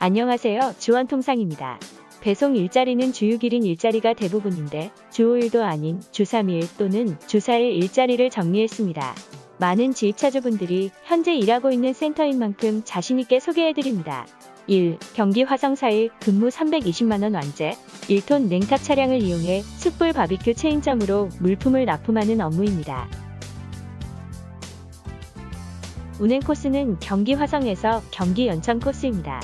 안녕하세요. 주원통상입니다. 배송 일자리는 주 6일인 일자리가 대부분인데 주 5일도 아닌 주 3일 또는 주 4일 일자리를 정리했습니다. 많은 지입차주분들이 현재 일하고 있는 센터인 만큼 자신있게 소개해드립니다. 1. 경기 화성 4일 근무 320만원 완제 1톤 냉탑 차량을 이용해 숯불 바비큐 체인점으로 물품을 납품하는 업무입니다. 운행 코스는 경기 화성에서 경기 연천 코스입니다.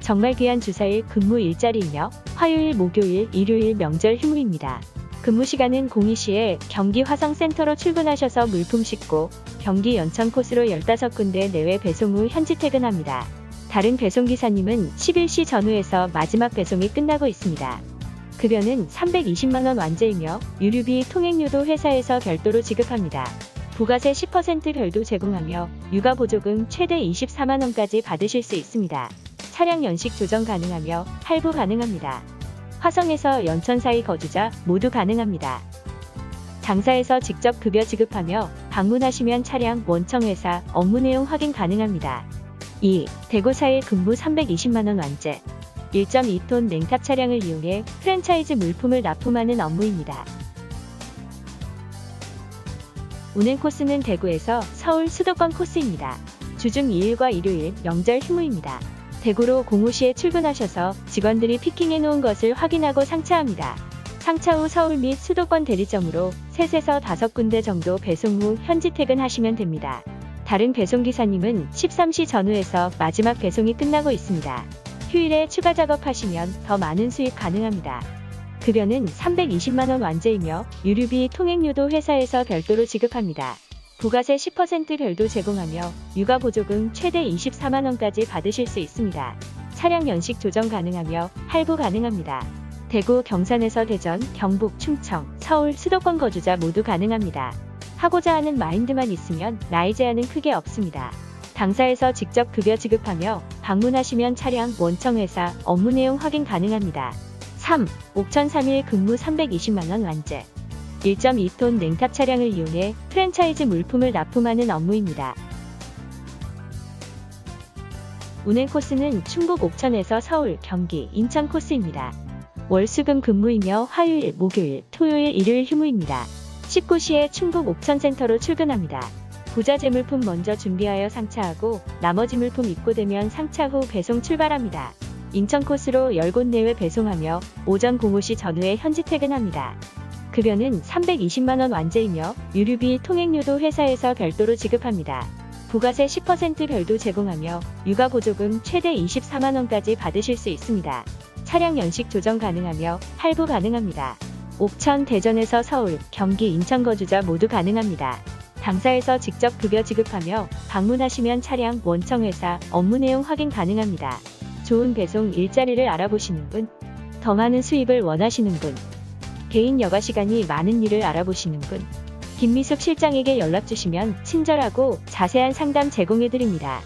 정말 귀한 주사일 근무 일자리이며 화요일, 목요일, 일요일 명절 휴무입니다. 근무 시간은 02시에 경기 화성센터로 출근하셔서 물품 싣고 경기 연천 코스로 15군데 내외 배송 후 현지 퇴근합니다. 다른 배송기사님은 11시 전후에서 마지막 배송이 끝나고 있습니다. 급여는 320만원 완제이며 유류비 통행료도 회사에서 별도로 지급합니다. 부가세 10% 별도 제공하며 육아보조금 최대 24만원까지 받으실 수 있습니다. 차량 연식 조정 가능하며 할부 가능합니다. 화성에서 연천 사이 거주자 모두 가능합니다. 당사에서 직접 급여 지급하며 방문하시면 차량 원청 회사 업무 내용 확인 가능합니다. 2. 대구 사일 근무 320만원 완제 1.2톤 냉탑 차량을 이용해 프랜차이즈 물품을 납품하는 업무입니다. 운행 코스는 대구에서 서울 수도권 코스입니다. 주중 2일과 일요일 명절 휴무입니다. 대구로 공호시에 출근하셔서 직원들이 피킹해 놓은 것을 확인하고 상차합니다. 상차 후 서울 및 수도권 대리점으로 3에서 5군데 정도 배송 후 현지 퇴근하시면 됩니다. 다른 배송기사님은 13시 전후에서 마지막 배송이 끝나고 있습니다. 휴일에 추가 작업하시면 더 많은 수익 가능합니다. 급여는 320만원 완제이며 유류비 통행료도 회사에서 별도로 지급합니다. 부가세 10% 별도 제공하며 육아 보조금 최대 24만 원까지 받으실 수 있습니다. 차량 연식 조정 가능하며 할부 가능합니다. 대구, 경산에서 대전, 경북, 충청, 서울, 수도권 거주자 모두 가능합니다. 하고자 하는 마인드만 있으면 나이 제한은 크게 없습니다. 당사에서 직접 급여 지급하며 방문하시면 차량 원청회사 업무 내용 확인 가능합니다. 3. 옥천 3일 근무 320만원 완제 1.2톤 냉탑 차량을 이용해 프랜차이즈 물품을 납품하는 업무입니다. 운행 코스는 충북 옥천에서 서울, 경기, 인천 코스입니다. 월수금 근무이며 화요일, 목요일, 토요일, 일요일 휴무입니다. 19시에 충북 옥천센터로 출근합니다. 부자 재물품 먼저 준비하여 상차하고 나머지 물품 입고되면 상차 후 배송 출발합니다. 인천 코스로 10곳 내외 배송하며 오전 05시 전후에 현지 퇴근합니다. 급여는 320만원 완제이며 유류비 통행료도 회사에서 별도로 지급합니다. 부가세 10% 별도 제공하며 육아보조금 최대 24만원까지 받으실 수 있습니다. 차량 연식 조정 가능하며 할부 가능합니다. 옥천, 대전에서 서울, 경기, 인천 거주자 모두 가능합니다. 당사에서 직접 급여 지급하며 방문하시면 차량 원청 회사 업무 내용 확인 가능합니다. 좋은 배송 일자리를 알아보시는 분, 더 많은 수입을 원하시는 분, 개인 여가 시간이 많은 일을 알아보시는 분, 김미숙 실장에게 연락 주시면 친절하고 자세한 상담 제공해 드립니다.